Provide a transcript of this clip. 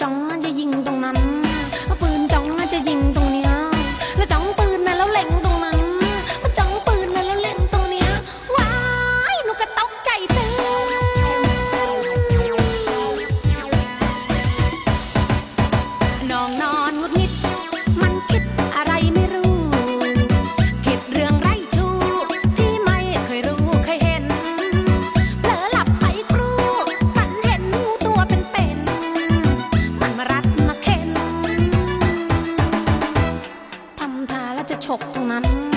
จ้องจะยิงตรงนั้น ปืนจ้องจะยิงตรงเนี้ยแล้วจ้องปืนนะแล้วเล็ง จะฉกตรงนั้น